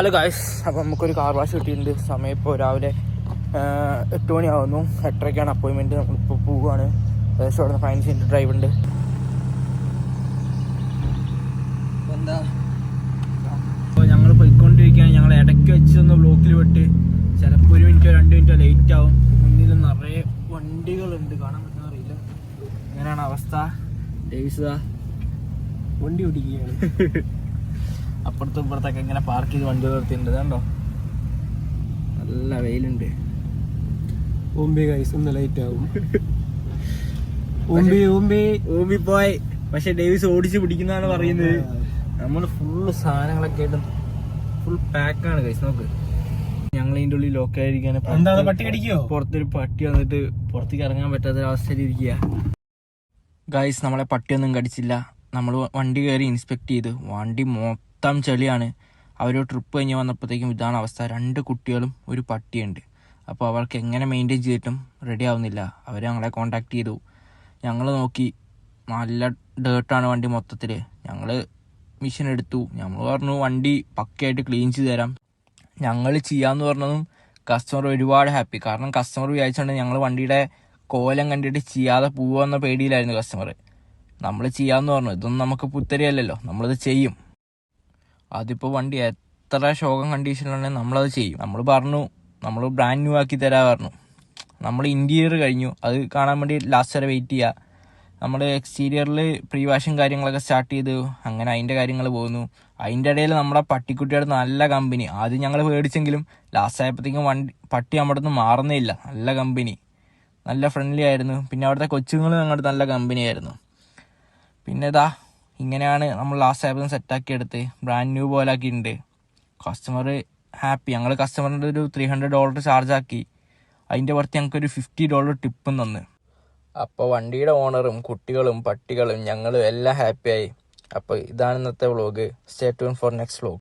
Hello guys അപ്പോൾ നമുക്കൊരു car wash കിട്ടിയിട്ടുണ്ട്. സമയം ഇപ്പോൾ രാവിലെ എട്ട് മണിയാവുന്നു. എട്ടരയ്ക്കാണ് അപ്പോയിൻമെന്റ് നമ്മളിപ്പോൾ പോവുകയാണ് ഏകദേശം അവിടെ നിന്ന് സീന്റെ ഡ്രൈവ് ഉണ്ട്. എന്താ? അപ്പോൾ ഞങ്ങൾ പോയിക്കൊണ്ടിരിക്കുകയാണ്. ഞങ്ങൾ ഇടയ്ക്ക് വെച്ചൊന്ന് ബ്ലോക്കിൽ വിട്ട്. ചിലപ്പോൾ ഒരു മിനിറ്റോ രണ്ട് മിനിറ്റോ ലേറ്റ് ആവും. മുന്നിൽ നിറയെ വണ്ടികളുണ്ട്. കാണാൻ പറ്റുന്ന അറിയില്ല. എങ്ങനെയാണ് അവസ്ഥ? ഡേവിസ് വണ്ടി ഓടിക്കുകയാണ്. അപ്പുറത്തും ഇപ്പുറത്തൊക്കെ ഇങ്ങനെ പാർക്ക് ചെയ്ത് വണ്ടി നിർത്തിയിട്ടുണ്ട് കണ്ടോ? നല്ല വെയിലുണ്ട്. ഓംബി കൈസ് ഒന്ന് ലൈറ്റ് ആവും. ഓംബി ഓംബി ഊമ്പി. പോയി. പക്ഷെ ഡേവിസ് ഓടിച്ച് പിടിക്കുന്നതാണ് പറയുന്നത്. നമ്മൾ ഫുള്ള് സാധനങ്ങളൊക്കെ ആയിട്ട് ഫുൾ പാക്കാണ് കൈസ് നോക്ക്. ഞങ്ങൾ ഇതിന്റെ ഉള്ളിൽ ലോക്കായിരിക്കാണ് എന്താണ് പട്ടി കടിക്കോ പുറത്തൊരു പട്ടി വന്നിട്ട് പുറത്തേക്ക് ഇറങ്ങാൻ പറ്റാത്ത അവസ്ഥയിൽ ഇരിക്കുക ഗൈസ് നമ്മളെ പട്ടിയൊന്നും കടിച്ചില്ല. നമ്മൾ വണ്ടി കയറി ഇൻസ്പെക്ട് ചെയ്ത്. വണ്ടി മൊത്തം ചെളിയാണ്. അവർ ട്രിപ്പ് കഴിഞ്ഞ് വന്നപ്പോഴത്തേക്കും ഇതാണ് അവസ്ഥ. രണ്ട് കുട്ടികളും ഒരു പട്ടിയുണ്ട്. അപ്പോൾ അവർക്ക് എങ്ങനെ മെയിന്റെയിൻ ചെയ്തിട്ടും റെഡി ആവുന്നില്ല. അവർ ഞങ്ങളെ കോണ്ടാക്ട് ചെയ്തു. ഞങ്ങൾ നോക്കി. നല്ല ഡേർട്ടാണ് വണ്ടി മൊത്തത്തിൽ ഞങ്ങൾ മിഷൻ എടുത്തു. ഞങ്ങൾ പറഞ്ഞു വണ്ടി പക്കയായിട്ട് ക്ലീൻ ചെയ്ത് തരാം. ഞങ്ങൾ ചെയ്യാമെന്ന് പറഞ്ഞതും കസ്റ്റമർ ഒരുപാട് ഹാപ്പി കാരണം കസ്റ്റമർ വിചാരിച്ചുകൊണ്ട് ഞങ്ങൾ വണ്ടിയുടെ കോലം കണ്ടിട്ട് ചെയ്യാതെ പോകുമെന്ന പേടിയിലായിരുന്നു കസ്റ്റമർ നമ്മൾ ചെയ്യാമെന്ന് പറഞ്ഞു. ഇതൊന്നും നമുക്ക് പുത്തരിയല്ലല്ലോ. നമ്മളിത് ചെയ്യും. അതിപ്പോൾ വണ്ടി എത്ര ശോകം കണ്ടീഷനിലാണെങ്കിൽ നമ്മളത് ചെയ്യും. നമ്മൾ പറഞ്ഞു നമ്മൾ ബ്രാൻഡ് ന്യൂ ആക്കി തരാ പറഞ്ഞു. നമ്മൾ ഇന്റീരിയർ കഴിഞ്ഞു. അത് കാണാൻ വേണ്ടി ലാസ്റ്റ് വരെ വെയിറ്റ് ചെയ്യുക നമ്മൾ എക്സ്റ്റീരിയറിൽ പ്രീ വാഷും കാര്യങ്ങളൊക്കെ സ്റ്റാർട്ട് ചെയ്തു. അങ്ങനെ അതിന്റെ കാര്യങ്ങൾ പോകുന്നു അതിന്റെ ഇടയിൽ നമ്മുടെ പട്ടിക്കുട്ടിയുടെ നല്ല കമ്പനി ആദ്യം ഞങ്ങൾ മേടിച്ചെങ്കിലും ലാസ്റ്റ് ആയപ്പോഴത്തേക്കും വണ്ടി പട്ടി നമ്മുടെ നിന്ന് മാറുന്നേയില്ല. നല്ല കമ്പനി നല്ല ഫ്രണ്ട്ലി ആയിരുന്നു. പിന്നെ അവിടുത്തെ കൊച്ചുങ്ങളും ഞങ്ങളുടെ നല്ല കമ്പനി ആയിരുന്നു. പിന്നെ ഇതാ ഇങ്ങനെയാണ് നമ്മൾ ലാസ്റ്റ് ആയപ്പോൾ സെറ്റാക്കി എടുത്ത് ബ്രാൻഡ് ന്യൂ പോലെ ആക്കിയിട്ടുണ്ട്. കസ്റ്റമർ ഹാപ്പി ഞങ്ങൾ കസ്റ്റമറിന്റെ ഒരു ത്രീ ഹൺഡ്രഡ് ഡോളർ ചാർജ് ആക്കി. അതിന്റെ പുറത്ത് ഞങ്ങൾക്ക് ഒരു ഫിഫ്റ്റി ഡോളർ ടിപ്പും തന്ന്. അപ്പോൾ വണ്ടിയുടെ ഓണറും കുട്ടികളും പട്ടികളും ഞങ്ങളും എല്ലാം ഹാപ്പിയായി അപ്പോൾ ഇതാണ് ഇന്നത്തെ vlog stay tune for next vlog